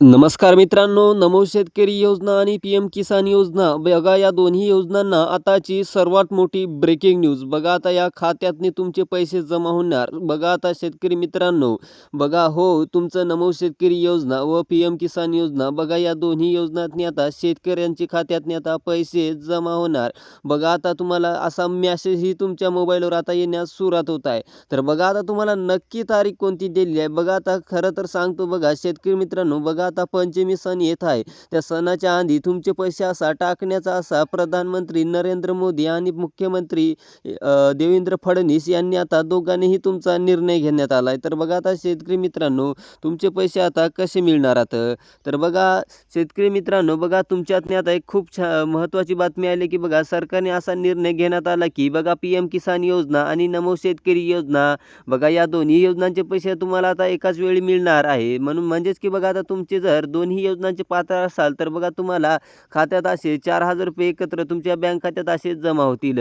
नमस्कार मित्रांनो नमो शेतकरी योजना आणि पी एम किसान योजना. बघा या दोन्ही योजनांना आताची सर्वात मोठी ब्रेकिंग न्यूज बघा आता या खात्यातनी तुमचे पैसे जमा होणार. बघा आता शेतकरी मित्रांनो बघा हो तुमचं नमो शेतकरी योजना व पी एम किसान योजना. बघा या दोन्ही योजनातनी आता शेतकऱ्यांची खात्यातनी आता पैसे जमा होणार. बघा आता तुम्हाला असा मॅसेजही तुमच्या मोबाईलवर आता येण्यास सुरुवात होत आहे. तर बघा आता तुम्हाला नक्की तारीख कोणती दिलेली आहे? बघा आता खरं तर सांगतो बघा शेतकरी मित्रांनो बघा आता पंचमी सण येत आहे. त्या सणाच्या आधी तुमचे पैसे असा टाकण्याचा असा प्रधानमंत्री नरेंद्र मोदी आणि मुख्यमंत्री देवेंद्र फडणवीस यांनी आता दोघांनीही तुमचा निर्णय घेण्यात आला आहे तर बघा आता शेतकरी मित्रांनो तुमचे पैसे आता कसे मिळणार आता? तर बघा शेतकरी मित्रांनो बघा तुमच्यातने आता एक खूप छा महत्त्वाची बातमी आली की बघा सरकारने असा निर्णय घेण्यात आला की बघा पी एम किसान योजना आणि नमो शेतकरी योजना बघा या दोन्ही योजनांचे पैसे तुम्हाला आता एकाच वेळी मिळणार आहे. म्हणून म्हणजेच की बघा आता तुमचे म्हणजे जर दोन्ही योजनांचे पात्र असाल तर बघा तुम्हाला खात्यात असे चार हजार रुपये एकत्र तुमच्या बँक खात्यात असे जमा होतील.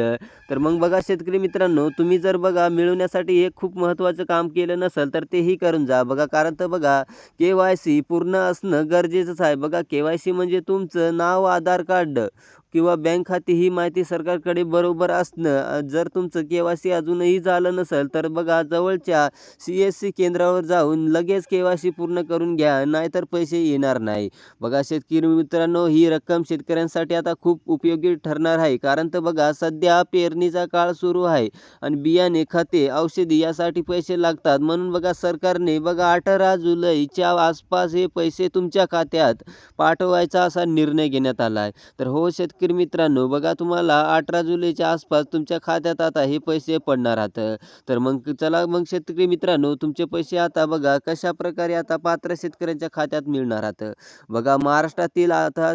तर मग बघा शेतकरी मित्रांनो तुम्ही जर बघा मिळवण्यासाठी हे खूप महत्त्वाचं काम केलं नसेल तर तेही करून जा. बघा कारण तर बघा के वाय सी पूर्ण असणं गरजेचंच आहे. बघा के वाय सी म्हणजे तुमचं नाव आधार कार्ड. किंवा बँक खाते ही माहिती सरकारकडे बरोबर असणं जर तुमचं के वाय सी अजूनही झालं नसेल तर बघा जवळच्या सी एस सी केंद्रावर जाऊन लगेच के वाय सी पूर्ण करून घ्या नाहीतर पैसे येणार नाही. बघा शेतकरी मित्रांनो ही रक्कम शेतकऱ्यांसाठी आता खूप उपयोगी ठरणार आहे. कारण तर बघा सध्या पेरणीचा काळ सुरू आहे आणि बियाणे खते औषधी यासाठी पैसे लागतात. म्हणून बघा सरकारने बघा अठरा जुलैच्या आसपास हे पैसे तुमच्या खात्यात पाठवायचा असा निर्णय घेण्यात आला आहे. तर हो शेतकरी मित्रांनो बघा तुम्हाला अठरा जुलैच्या आसपास तुमच्या खात्यात आता हे पैसे पडणार आहात. तर मग चला मग शेतकरी मित्रांनो तुमचे पैसे आता बघा कशा प्रकारे आता पात्र शेतकऱ्यांच्या खात्यात मिळणार आहात. बघा महाराष्ट्रातील आता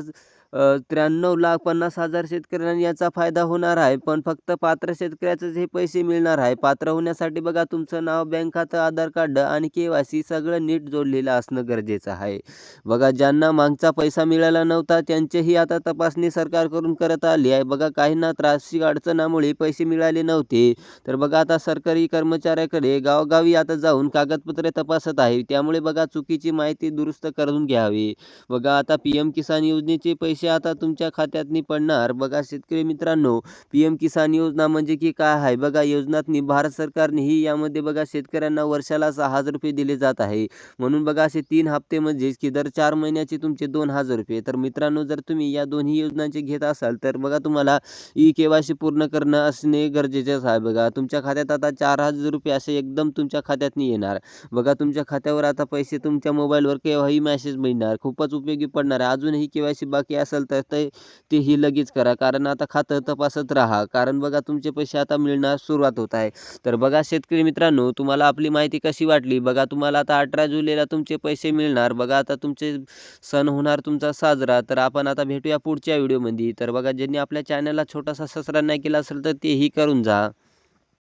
त्र्याण्णव लाख पन्नास हजार शेतकऱ्यांना याचा फायदा होणार आहे. पण फक्त पात्र शेतकऱ्याचेच हे पैसे मिळणार आहे. पात्र होण्यासाठी बघा तुमचं नाव बँक खातं आधार कार्ड आणि के वाय सी सगळं नीट जोडलेलं असणं गरजेचं आहे. बघा ज्यांना मागचा पैसा मिळाला नव्हता त्यांचेही आता तपासणी सरकारकडून करत आली आहे. बघा काहींना त्रासिक अडचणामुळे पैसे मिळाले नव्हते. तर बघा आता सरकारी कर्मचाऱ्याकडे गावोगावी आता जाऊन कागदपत्रे तपासत आहे. त्यामुळे बघा चुकीची माहिती दुरुस्त करून घ्यावी. बघा आता पी एम किसान योजनेचे पैसे आता तुमच्या खात्यातनी पडणार. बघा शेतकरी मित्रांनो पी एम किसान योजना म्हणजे की काय आहे? बघा योजनातनी भारत सरकारनेही यामध्ये बघा शेतकऱ्यांना वर्षाला सहा हजार रुपये दिले जात आहे. म्हणून बघा असे तीन हप्ते म्हणजेच की दर चार महिन्याचे तुमचे दोन हजार रुपये. तर मित्रांनो जर तुम्ही या दोन्ही योजनांचे घेत असाल तर बघा तुम्हाला ई के वाय सी पूर्ण करणं असणे गरजेचंच आहे. बघा तुमच्या खात्यात आता चार हजार रुपये असे एकदम तुमच्या खात्यातनी येणार. बघा तुमच्या खात्यावर आता पैसे तुमच्या मोबाईलवर केव्हाही मेसेज मिळणार. खूपच उपयोगी पडणार आहे. अजूनही के वाय सी बाकी असेल असेल तर ते तेही लगेच करा. कारण आता खातं तपासत राहा. कारण बघा तुमचे पैसे आता मिळणार सुरुवात होत आहे. तर बघा शेतकरी मित्रांनो तुम्हाला आपली माहिती कशी वाटली? बघा तुम्हाला आता अठरा जुलैला तुमचे पैसे मिळणार. बघा आता तुमचे सण होणार तुमचा साजरा. तर आपण आता भेटूया पुढच्या व्हिडिओमध्ये. तर बघा ज्यांनी आपल्या चॅनलला छोटासा सबस्क्राईब नाही केला असेल तर तेही करून जा.